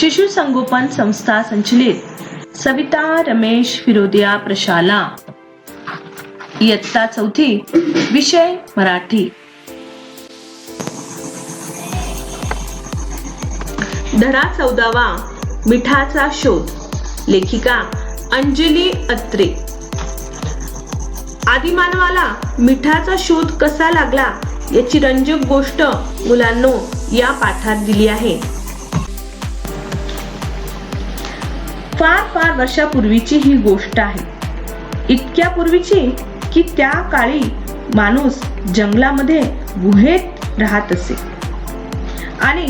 शिशु संगोपन संस्था संचलित. सविता रमेश फिरोदिया प्रशाला. इयत्ता चौथी विषय मराठी. धडा चौदावा मिठाचा शोध. लेखिका अंजली अत्रे. आदिमानवाला मिठाचा शोध कसा लागला याची रंजक गोष्ट मुलांनो या पाठात दिली आहे. फार फार वर्षापूर्वीची ही गोष्ट आहे. इतक्या पूर्वीची की त्या काळी माणूस जंगलामध्ये गुहेत राहत असे. आणि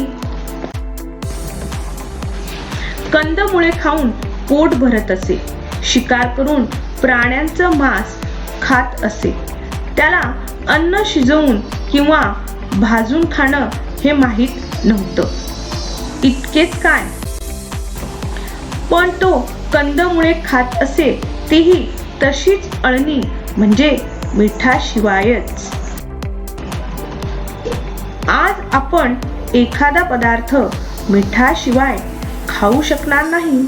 कंदमुळे खाऊन पोट भरत असे. शिकार करून प्राण्यांचं मांस खात असे. त्याला अन्न शिजवून किंवा भाजून खाणं हे माहीत नव्हतं. इतकेच काय? पण तो कंदमुळे खात असे तीही तशीच अळणी म्हणजे मिठाशिवायच. आज आपण एखादा पदार्थ मिठाशिवाय खाऊ शकणार नाही.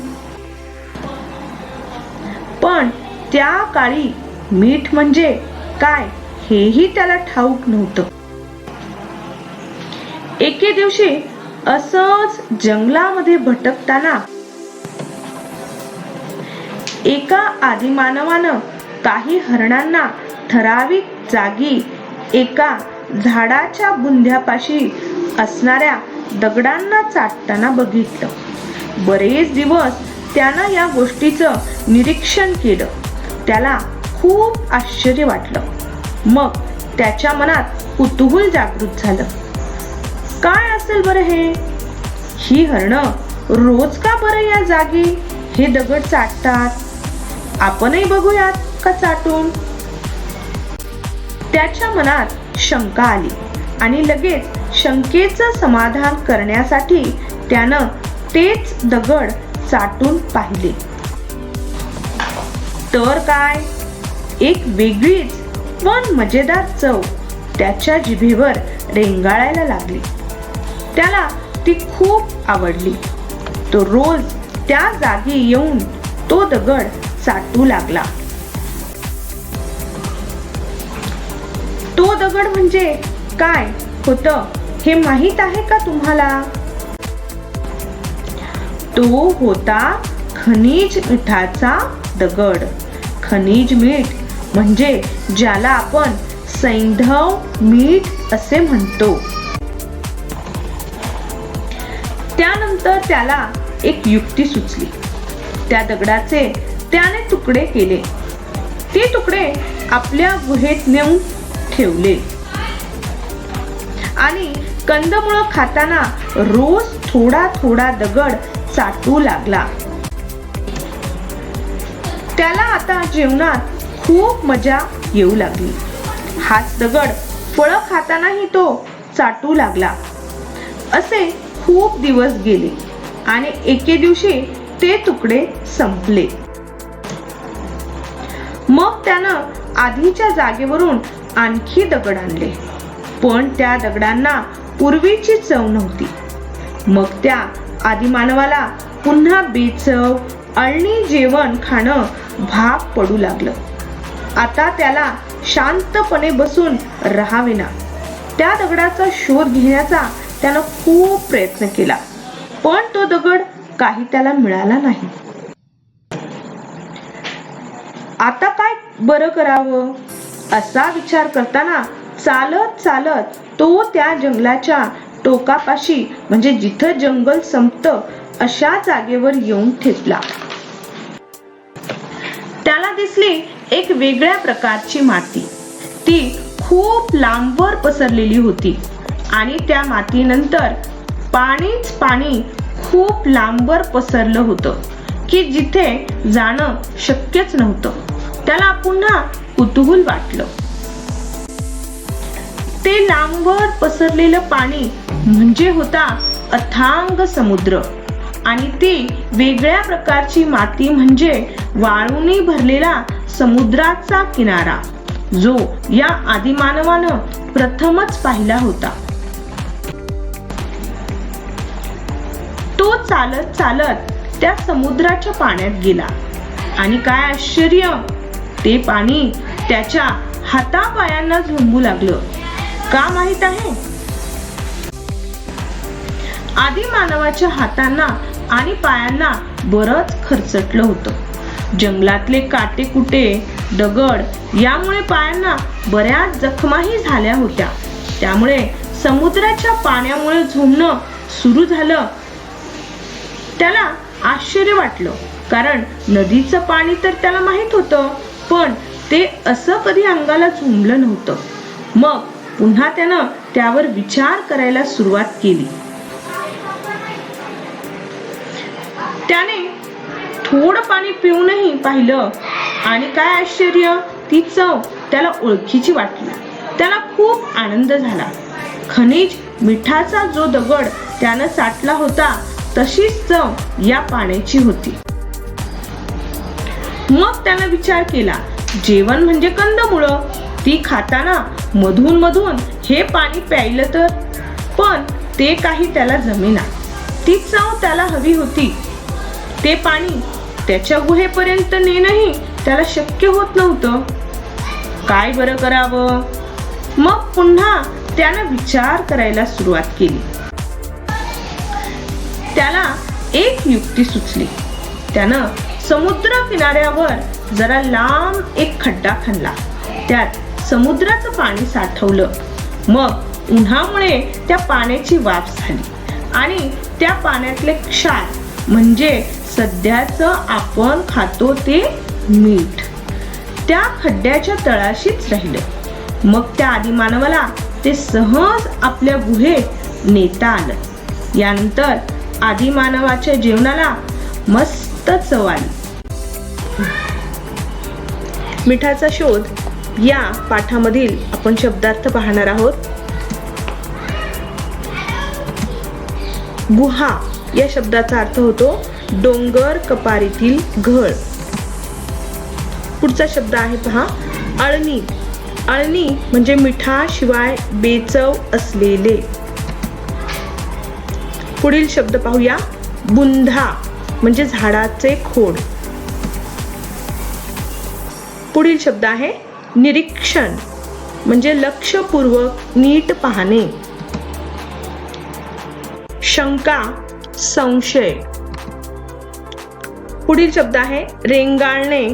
पण त्या काळी मीठ म्हणजे काय हेही त्याला ठाऊक नव्हतं. एके दिवशी असंच जंगलामध्ये भटकताना एका आदिमानवानं काही हरणांना ठराविक जागी एका झाडाच्या बुंध्यापाशी असणाऱ्या दगडांना चाटताना बघितलं. बरेच दिवस त्यानं या गोष्टीचं निरीक्षण केलं. त्याला खूप आश्चर्य वाटलं. मग त्याच्या मनात कुतूहल जागृत झालं. काय असेल बरं हे? ही हरणं रोज का बरं या जागी? हे दगड चाटतात आपणही बघूयात का चाटून त्याच्या मनात शंका आली आणि लगेच शंकेचं समाधान करण्यासाठी त्यानं तेच दगड चाटून पाहिले. तर काय? एक वेगळीच पण मजेदार चव त्याच्या जिभेवर रेंगाळायला लागली. त्याला ती खूप आवडली. तो रोज त्या जागी येऊन तो दगड चाटू लागला. तो दगड म्हणजे काय होत हे माहीत आहे का तुम्हाला? तो होता खनिज मिठाचा दगड. खनिज मीठ म्हणजे ज्याला आपण सैंधव मीठ असे म्हणतो. त्यानंतर त्याला एक युक्ती सुचली. त्या दगडाचे त्याने तुकडे केले. ते तुकडे आपल्या गुहेत नेऊन ठेवले. आणि कंदमुळं खाताना रोज थोडा थोडा दगड चाटू लागला. त्याला आता जेवणात खूप मजा येऊ लागली. हाच दगड फळं खातानाही तो चाटू लागला. असे खूप दिवस गेले आणि एके दिवशी ते तुकडे संपले. मग त्यानं आधीच्या जागेवरून आणखी दगड आणले. पण त्या दगडांना पूर्वीची चव नव्हती. मग त्या आदिमानवाला पुन्हा बेचव अळणी जेवण खाणं भाग पडू लागलं. आता त्याला शांतपणे बसून राहावेना त्या दगडाचा शोध घेण्याचा त्यानं खूप प्रयत्न केला. पण तो दगड काही त्याला मिळाला नाही. आता काय बरं करावं? असा विचार करताना चालत चालत तो त्या जंगलाच्या टोकापाशी म्हणजे जिथं जंगल संपत अशा जागेवर येऊन ठेपला. त्याला दिसली एक वेगळ्या प्रकारची माती. ती खूप लांबवर पसरलेली होती आणि त्या मातीनंतर पाणीच पाणी खूप लांबवर पसरलं होतं. की जिथे जाणं शक्यच नव्हतं. त्याला पुन्हा कुतुहूल वाटलं. ते लांबवर पसरलेलं पाणी म्हणजे होता अथांग समुद्र. आणि ती वेगळ्या प्रकारची माती म्हणजे वाळूनी भरलेला समुद्राचा किनारा जो या आदिमानवानं प्रथमच पाहिला होता. तो चालत चालत त्या समुद्राच्या पाण्यात गेला. आणि काय आश्चर्य! ते पाणी त्याच्या हातापायांना झोंबू लागलं. का माहीत आहे? आधी मानवाच्या हातांना आणि पायांना बरंच खरचटलं होतं. जंगलातले काटे कुटे दगड यामुळे पायांना बऱ्याच जखमाही झाल्या होत्या. त्यामुळे समुद्राच्या पाण्यामुळे झोंबणं सुरू झालं. त्याला आश्चर्य वाटलं. कारण नदीचं पाणी तर त्याला माहीत होतं पण ते असं कधी अंगाला झुंबलं नव्हतं. मग पुन्हा त्यानं त्यावर विचार करायला सुरुवात केली. त्याने थोडं पाणी पिऊनही पाहिलं. आणि काय आश्चर्य? ती चव त्याला ओळखीची वाटली. त्याला खूप आनंद झाला. खनिज मिठाचा जो दगड त्यानं साठला होता तशीच चव या पाण्याची होती. मग त्यानं विचार केला जेवण म्हणजे कंदमुळं. ती खाताना मधून मधून हे पाणी प्यायलं तर? पण ते काही त्याला जमेना. ती चव त्याला हवी होती. ते पाणी त्याच्या गुहेपर्यंत नेणंही त्याला शक्य होत नव्हतं. काय बरं करावं? मग पुन्हा त्यानं विचार करायला सुरुवात केली. त्याला एक युक्ती सुचली. त्यानं समुद्र किनाऱ्यावर जरा लांब एक खड्डा खणला त्यात समुद्राचं पाणी साठवलं. मग उन्हामुळे त्या पाण्याची वाफ झाली. आणि त्या पाण्यातले क्षार म्हणजे सध्याच आपण खातो ते मीठ त्या खड्ड्याच्या तळाशीच राहिलं. मग त्या आदिमानवाला ते सहज आपल्या गुहेत नेता आलं. यानंतर आदिमानवाच्या जेवणाला मस्त चव आली मिठाचा शोध या पाठामधील आपण शब्दार्थ पाहणार आहोत. गुहा या शब्दाचा अर्थ होतो डोंगर कपारीतील घळ. पुढचा शब्द आहे पहा अळणी. अळणी म्हणजे मिठाशिवाय बेचव असलेले. पुढील शब्द पाहूया. बुंधा म्हणजे झाडाचे खोड. पुढील शब्द आहे निरीक्षण म्हणजे लक्षपूर्वक नीट पाहणे. शंका संशय. पुढील शब्द आहे रेंगाळणे.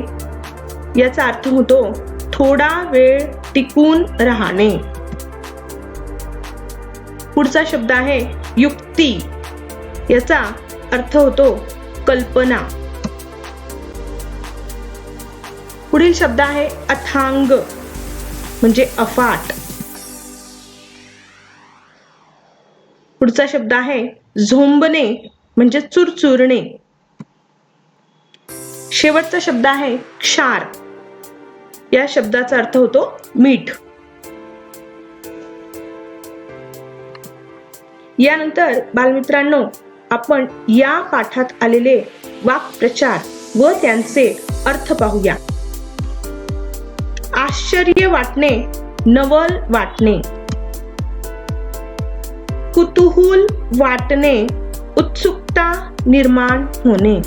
याचा अर्थ होतो थोडा वेळ टिकून राहणे. पुढचा शब्द आहे युक्ती. याचा अर्थ होतो कल्पना. पुढील शब्द आहे अथांग म्हणजे अफाट. पुढचा शब्द आहे झोंबणे म्हणजे चुरचुरणे. शेवटचा शब्द आहे क्षार. या शब्दाचा अर्थ होतो मीठ. यानंतर बालमित्रांनो आपण या पाठात आलेले वाक्प्रचार व त्यांचे अर्थ पाहूया. आश्चर्य वाटणे नवल वाटणे. कुतुहूल वाटणे उत्सुकता निर्माण होणे.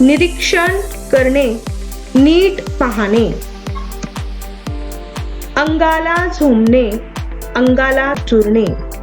निरीक्षण करणे नीट पाहणे. अंगाला झोंबणे अंगाला चुरणे.